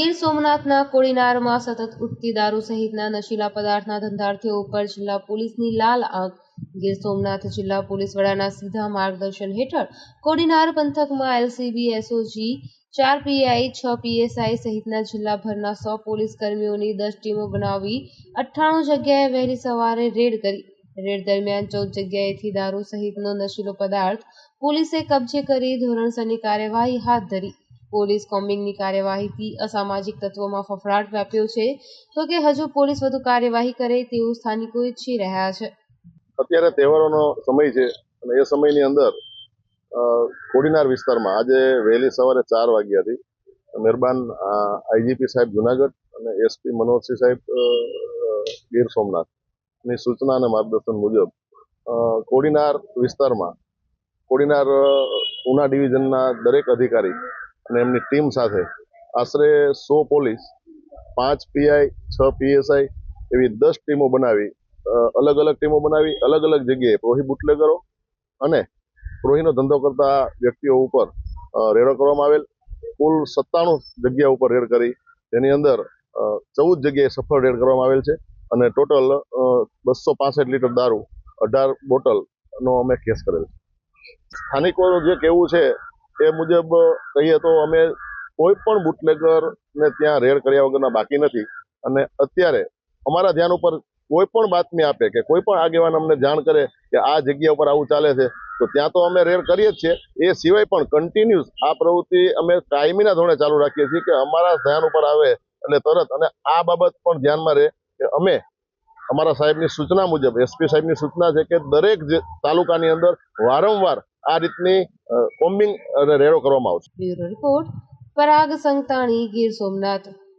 ગીર સોમનાથના કોડીનારમાં સતત ઉઠતી દારૂ સહિતના નશીલા પદાર્થના ધંધાર્થીઓ ઉપર જિલ્લા પોલીસની લાલ આંખ ગીર સોમનાથ જિલ્લા પોલીસ વડાના સીધા માર્ગદર્શન હેઠળ કોડીનાર પંથકમાં એલસીબી, એસઓજી, ચાર પીઆઈ, છ પીએસઆઈ સહિતના જિલ્લાભરના સો પોલીસ કર્મીઓની દસ ટીમો બનાવી અઠ્ઠાણું જગ્યાએ વહેલી સવારે રેડ કરી. રેડ દરમિયાન ચૌદ જગ્યાએથી દારૂ સહિતનો નશીલો પદાર્થ પોલીસે કબજે કરી ધોરણસરની કાર્યવાહી હાથ ધરી. પોલીસ કોમ્બિંગની કાર્યવાહીથી અસામાજિક તત્વોમાં ફફડાટ વ્યાપ્યો છે, તો કે હજુ પોલીસ વધુ કાર્યવાહી કરે તેવું સ્થાનિકો ઈચ્છી રહ્યા છે. અત્યારે તહેવારોનો સમય છે અને એ સમયની અંદર કોડીનાર વિસ્તારમાં આજે વહેલી સવારે ચાર વાગ્યાથી મહેરબાન આઈજીપી સાહેબ જુનાગઢ અને એસપી મનોહરસિંહ સાહેબ ગીર સોમનાથની સૂચના અને માર્ગદર્શન મુજબ કોડીનાર વિસ્તારમાં, કોડીનાર ઉના ડિવિઝનના દરેક અધિકારી અને એમની ટીમ સાથે આશરે સો પોલીસ, પાંચ પીઆઈ, છ પીએસઆઈ એવી દસ ટીમો બનાવી અલગ અલગ ટીમો બનાવી, અલગ અલગ જગ્યાએ પ્રોહી બુટલેગરો અને પ્રોહીનો ધંધો કરતા વ્યક્તિઓ ઉપર રેડો કરવામાં આવેલ. કુલ સત્તાણું જગ્યા ઉપર રેડ કરી, જેની અંદર ચૌદ જગ્યાએ સફળ રેડ કરવામાં આવેલ છે અને ટોટલ બસો પાસઠ લીટર દારૂ અઢાર બોટલનો અમે કેસ કરેલ છે. સ્થાનિકોનું જે કહેવું છે એ મુજબ, કહીએ તો અમે કોઈ પણ બુટલેગર ને ત્યાં રેડ કર્યા વગરના બાકી નથી. અને અત્યારે અમારા ધ્યાન ઉપર કોઈ પણ બાતમી આપે કે કોઈ પણ આગેવાન અમને જાણ કરે કે આ જગ્યા ઉપર આવું ચાલે છે, તો ત્યાં તો અમે રેડ કરીએ જ છીએ. એ સિવાય પણ કન્ટિન્યુઅસ આ પ્રવૃત્તિ અમે કાયમીના ધોરણે ચાલુ રાખીએ છીએ કે અમારા ધ્યાન ઉપર આવે એટલે તરત અને આ બાબત પણ ધ્યાનમાં રહે કે અમે અમારા સાહેબની સૂચના મુજબ, એસપી સાહેબની સૂચના છે કે દરેક તાલુકાની અંદર વારંવાર આ રીતની કોમ્બિંગ અને રેડો કરવામાં આવશે. Bureau report. પરાગ સંતાણી ગીર સોમનાથ.